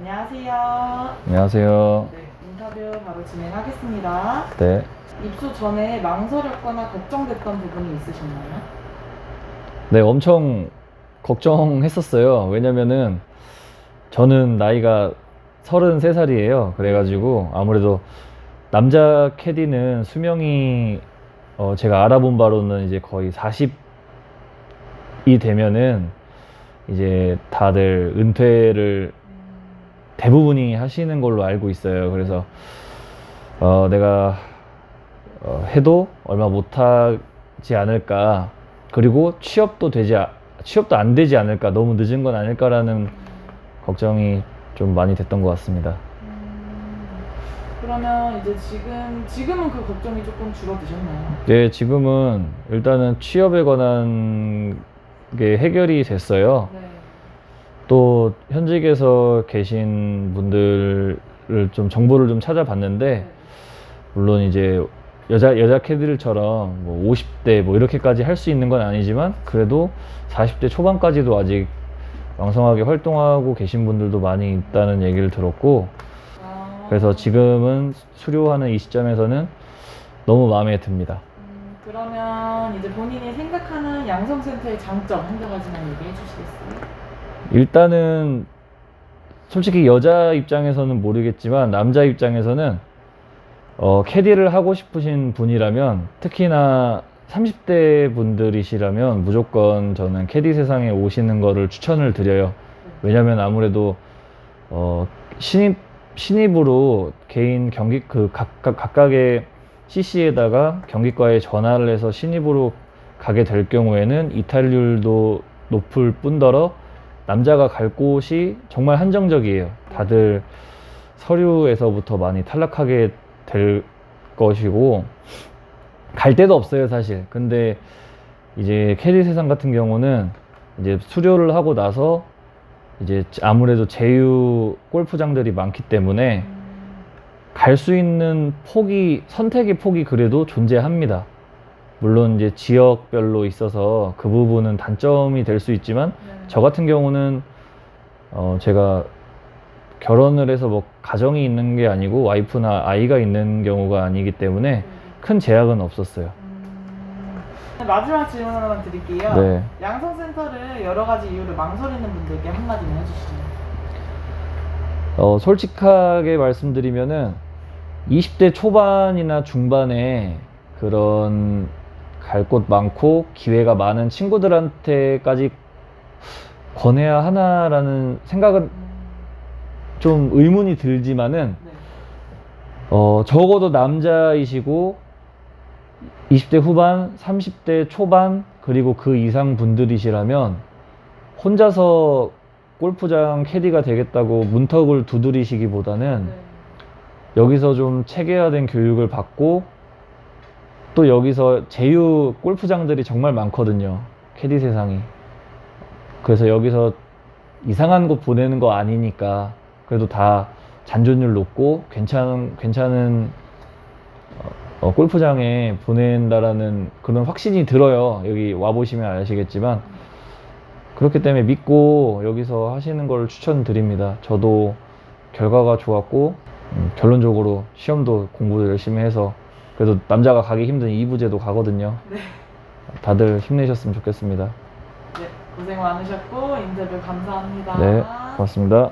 안녕하세요. 안녕하세요. 네, 인터뷰 바로 진행하겠습니다. 네. 입수 전에 망설였거나 걱정됐던 부분이 있으셨나요? 네, 엄청 걱정했었어요. 왜냐면은 저는 나이가 33살이에요. 그래가지고 아무래도 남자 캐디는 수명이 어 제가 알아본 바로는 이제 거의 40이 되면은 이제 다들 은퇴를 대부분이 하시는 걸로 알고 있어요. 그래서 어 내가 어, 해도 얼마 못하지 않을까. 그리고 취업도 되지 아- 취업도 안 되지 않을까. 너무 늦은 건 아닐까라는 걱정이 좀 많이 됐던 것 같습니다. 음, 그러면 이제 지금 지금은 그 걱정이 조금 줄어드셨나요? 네, 지금은 일단은 취업에 관한 게 해결이 됐어요. 네. 또 현직에서 계신 분들을 좀 정보를 좀 찾아봤는데 네. 물론 이제 여자 여자 캐디들처럼 뭐 50대 뭐 이렇게까지 할 수 있는 건 아니지만 그래도 40대 초반까지도 아직 왕성하게 활동하고 계신 분들도 많이 있다는 얘기를 들었고 아, 그래서 지금은 수료하는 이 시점에서는 너무 마음에 듭니다. 음, 그러면 이제 본인이 생각하는 양성센터의 장점 한두 가지만 얘기해 주시겠어요? 일단은 솔직히 여자 입장에서는 모르겠지만 남자 입장에서는 어, 캐디를 하고 싶으신 분이라면 특히나 30대 분들이시라면 무조건 저는 캐디 세상에 오시는 거를 추천을 드려요. 왜냐면 아무래도 어, 신입 신입으로 개인 경기 그 각각 각각의 CC에다가 경기과에 전화를 해서 신입으로 가게 될 경우에는 이탈률도 높을 뿐더러 남자가 갈 곳이 정말 한정적이에요. 다들 서류에서부터 많이 탈락하게 될 것이고 갈 데도 없어요, 사실. 근데 이제 캐디 세상 같은 경우는 이제 수료를 하고 나서 이제 아무래도 제휴 골프장들이 많기 때문에 갈 수 있는 폭이 선택의 폭이 그래도 존재합니다. 물론 이제 지역별로 있어서 그 부분은 단점이 될 수 있지만 네. 저 같은 경우는 어 제가 결혼을 해서 뭐 가정이 있는 게 아니고 와이프나 아이가 있는 경우가 아니기 때문에 큰 제약은 없었어요. 음, 마지막 질문 하나만 드릴게요. 네. 양성센터를 여러 가지 이유로 망설이는 분들께 한마디만 해주시죠. 어 솔직하게 말씀드리면은 20대 초반이나 중반에 그런 갈 곳 많고 기회가 많은 친구들한테까지 권해야 하나라는 생각은 음, 좀 의문이 들지만은 네. 어, 적어도 남자이시고 20대 후반, 30대 초반, 그리고 그 이상 분들이시라면 혼자서 골프장 캐디가 되겠다고 문턱을 두드리시기보다는 네. 여기서 좀 체계화된 교육을 받고 또 여기서 제휴 골프장들이 정말 많거든요. 캐디 세상이. 그래서 여기서 이상한 곳 보내는 거 아니니까 그래도 다 잔존율 높고 괜찮은 괜찮은 어, 어, 골프장에 보낸다라는 그런 확신이 들어요. 여기 와 보시면 아시겠지만 그렇기 때문에 믿고 여기서 하시는 걸 추천드립니다. 저도 결과가 좋았고 음, 결론적으로 시험도 공부도 열심히 해서 그래도 남자가 가기 힘든 2부제도 가거든요. 네. 다들 힘내셨으면 좋겠습니다. 네. 고생 많으셨고 인터뷰 감사합니다. 네, 고맙습니다.